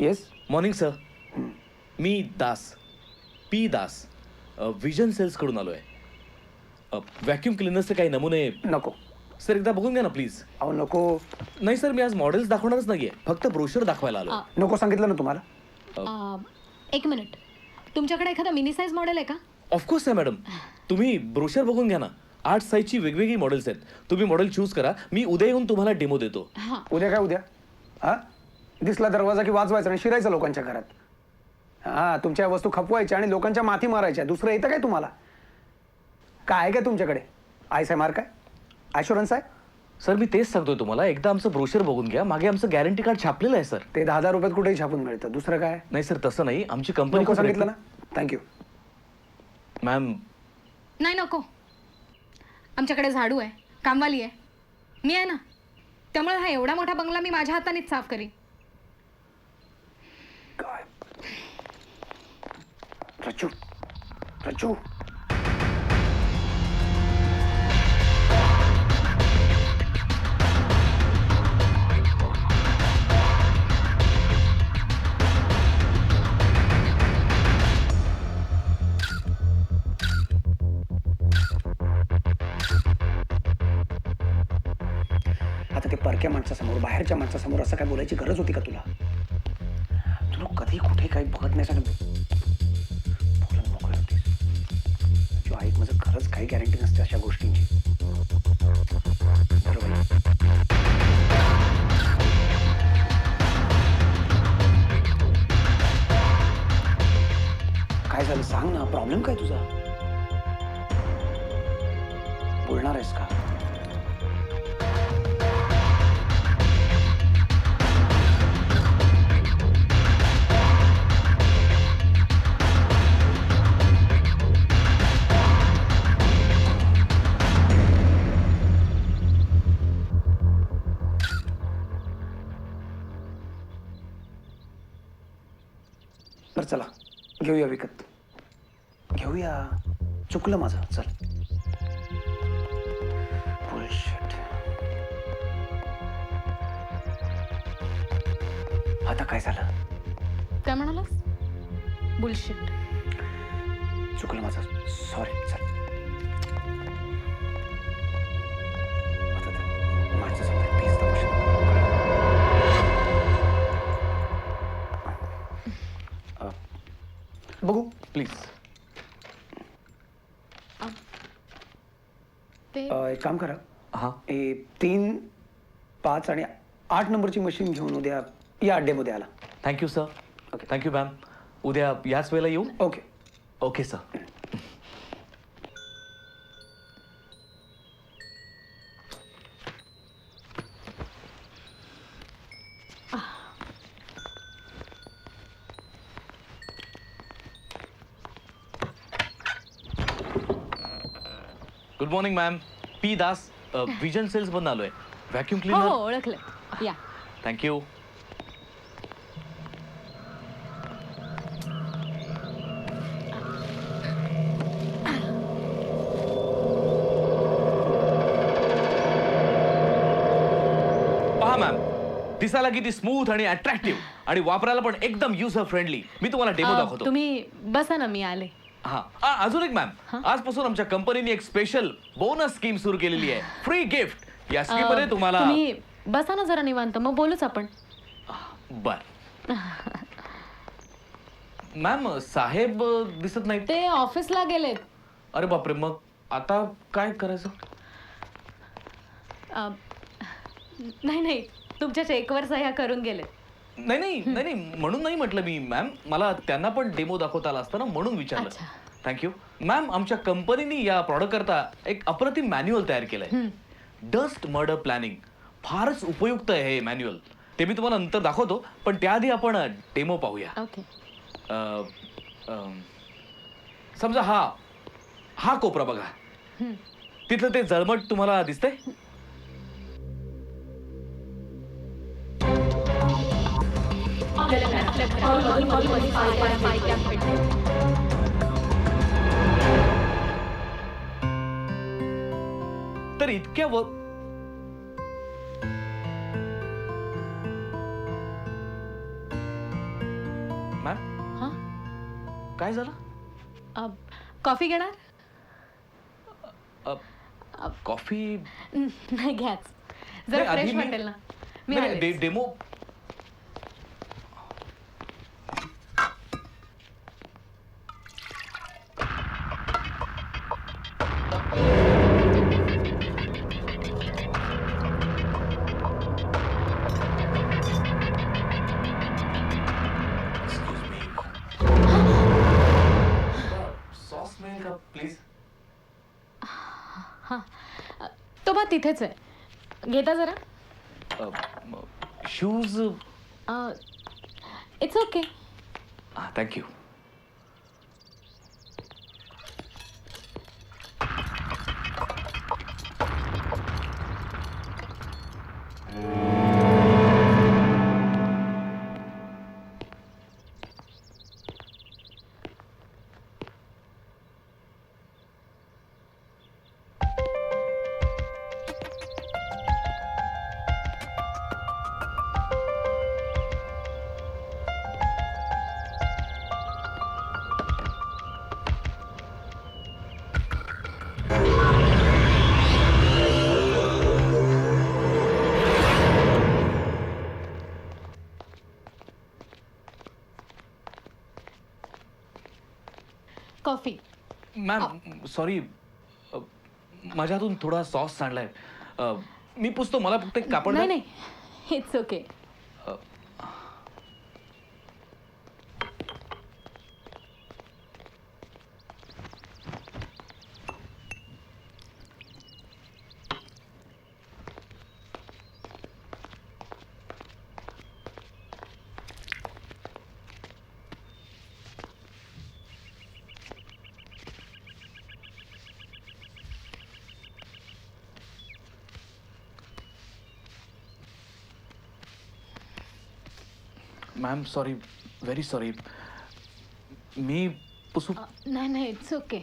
Yes morning sir मी Das. P Das. Vision सेल्सकडून आलो आहे व्हॅक्यूम क्लिनर्सचे काही नमुने. नको. सर एकदा बघून घ्या ना प्लीज अहो नको. नाही सर मी आज मॉडेल्स दाखवणारच नाहीये. फक्त ब्रोशर दाखवायला आलो नको सांगितलं ना तुम्हाला. आ, एक मिनिट तुमच्याकडे एखादा मिनी साईज मॉडेल आहे का? ऑफकोर्स आहे मॅडम तुम्ही ब्रोशर बघून घ्या ना. आठ साईजची वेगवेगळी मॉडेल्स आहेत. तुम्ही मॉडेल चूज करा. मी उद्या येऊन तुम्हाला डेमो देतो. हां. उद्या काय उद्या? हा? दिसला दरवाजा की वाजवायचा आणि शिरायचं लोकांच्या घरात. हा तुमच्या वस्तू खपवायच्या आणि लोकांच्या माथी मारायच्या. दुसरं येतं काय तुम्हाला? काय आहे काय तुमच्याकडे? आयस आहे मार्क आहे ॲश्युरन्स आहे? सर मी तेच सांगतोय तुम्हाला. एकदा आमचं ब्रोशर बघून घ्या. मागे आमचं गॅरंटी कार्ड छापलेलं आहे सर. ते दहा हजार रुपयात कुठेही छापून मिळतं. दुसरं काय? नाही सर तसं नाही. आमची कंपनी नको सांगितलं ना? थँक्यू मॅम नाही नको. आमच्याकडे झाडू आहे कामवाली आहे. मी आहे ना. त्यामुळे हा एवढा मोठा बंगला मी माझ्या हातानेच साफ करीन काय प्रचू प्रचू. आता ते परक्या माणसासमोर बाहेरच्या माणसासमोर असं काय बोलायची गरज होती का तुला? तुला कधी कुठे काही बघत नाही तुझी आई माझं खरंच काही गॅरंटी नसते अशा गोष्टींची. बरोबर काय झालं? सांग ना प्रॉब्लेम काय तुझा? बोलणार आहेस का? बरं चला. घेऊया विकत. घेऊया. चुकलं माझं. चल. Bullshit. आता काय झालं? काय म्हणालास? बुलशिट चुकलं माझं. सॉरी चल. प्लीज. ते अ, एक काम करा. हां. ए तीन पाच आणि आठ नंबरची मशीन घेऊन उद्या या अड्डेमध्ये आला. Thank you sir. थँक्यू मॅम उद्या याच वेळेला येऊ? Okay okay sir good morning ma'am P Das vision sales मधून आलोय. व्हॅक्यूम हो हो क्लिनर ओळखलं. या. थँक्यू पहा मॅम दिसायला किती स्मूथ आणि अट्रॅक्टिव्ह आणि वापरायला पण एकदम युजर फ्रेंडली मी तुम्हाला डेमो अ, दाखवतो. तुम्ही बसा ना मी आले. हा. आ, अजून एक मॅम आजपासून आमच्या कंपनीने एक स्पेशल बोनस स्कीम सुरू केलेली आहे. फ्री गिफ्ट या स्कीममध्ये तुम्हाला तुम्ही बसा ना जरा निवांत. मग बोलूच आपण. बर. मॅम साहेब अ, दिसत नाहीत. ते ऑफिसला गेलेत. अरे बापरे मग आता काय करायचं? अ, नाही नाही. तुमच्या चेकवर सह्या करून गेलेत. नाही नाही नाही नाही म्हणून नाही म्हटलं मी मॅम मला त्यांना पण डेमो दाखवता आला असता ना म्हणून विचारलं. अच्छा. थँक्यू मॅम आमच्या कंपनीने या प्रॉडक्ट करता एक अप्रतिम मॅन्युअल तयार केलंय. डस्ट मर्डर प्लॅनिंग फारच उपयुक्त आहे हे मॅन्युअल ते मी तुम्हाला नंतर दाखवतो पण त्याआधी आपण डेमो पाहूया. ओके अ, अम, समजा हा हा कोपरा बघा. तिथलं ते जळमट तुम्हाला दिसतंय? तर इतक्या व काय झालं? अ, कॉफी घेणार? अ, कॉफी नाही घ्याच. नाही, जरा आधी फ्रेश मी- वाटेल ना. मी नाही, आलेच. डे- डेमो प्लीज. तो बा तिथेच आहे. घेता जरा. Shoes it's okay thank you coffee. Ma'am sorry माझ्या हातून थोडा सॉस सांडलाय अ, मी पुसतो मला फक्त एक कापड नाही द्या. नाही. It's okay ma'am sorry very sorry मी पुसू नाही नाही इट्स ओके